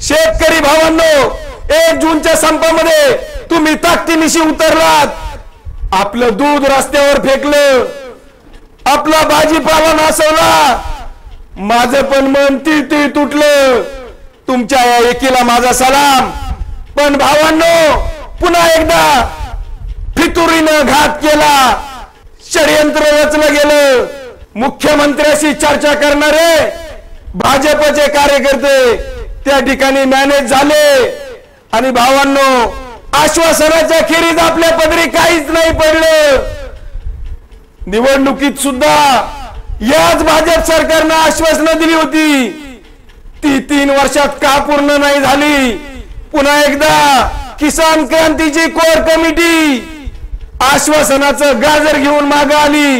शेतकरी भावांनो एक जूनच्या संपामध्ये तुम्ही ताकदीनिशी उतरलात. आपलं दूध रस्त्यावर फेकलं. आपला भाजीपाला नासवला. माझं पण मन ती ती तुटलं. तुमच्या या एकीला माझा सलाम. पण भावांनो पुन्हा एकदा फितुरीनं घात केला. षडयंत्र रचलं गेलं. मुख्यमंत्र्याशी चर्चा करणारे भाजपचे कार्यकर्ते त्या ठिकाणी मॅनेज झाले. आणि भावांनो आश्वासनाच्या खेरीज आपल्या पदरी काहीच नाही पडलं. निवडणुकीत सुद्धा याच भाजप सरकारनं आश्वासनं दिली होती. ती तीन वर्षात का पूर्ण नाही झाली? पुन्हा एकदा किसान क्रांतीची कोर कमिटी आश्वासनाचं गाजर घेऊन माग आली.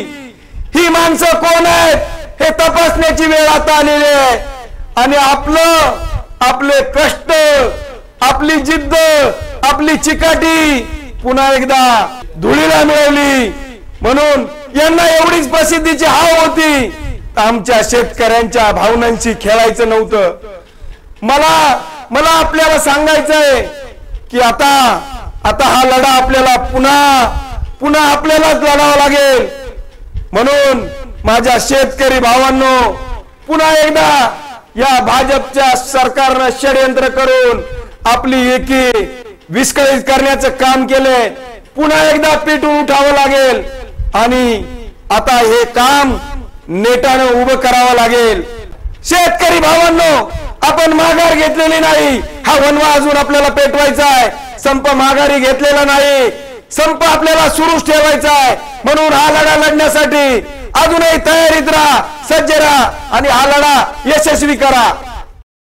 ही माणसं कोण आहेत हे तपासण्याची वेळ आता आलेली आहे. आणि आपलं आपले कष्ट आपली जिद्द आपली चिकाटी पुन्हा एकदा धुळीला मिळवली. म्हणून यांना एवढीच प्रसिद्धीची हाव होती. आमच्या शेतकऱ्यांच्या भावनांशी खेळायचं नव्हतं. मला मला आपल्याला सांगायचंय की आता आता हा लढा आपल्याला पुन्हा पुन्हा आपल्यालाच लढावा लागेल. म्हणून माझ्या शेतकरी भावांनो पुन्हा एकदा या भाजपच्या सरकारनं षडयंत्र करून आपली एकी विस्कळीत करण्याचं काम केलंय. पुन्हा एकदा पेटून उठावं लागेल. आणि आता हे काम नेटानं उभं करावं लागेल. शेतकरी भावांनो आपण माघार घेतलेली नाही. हा वनवा अजून आपल्याला पेटवायचा आहे. संप माघारी घेतलेला नाही. संप आपल्याला सुरूच ठेवायचा आहे. म्हणून हा लढा लढण्यासाठी अजूनही तयारीत राहा सज्ज राहा. आणि हा लढा यशस्वी करा.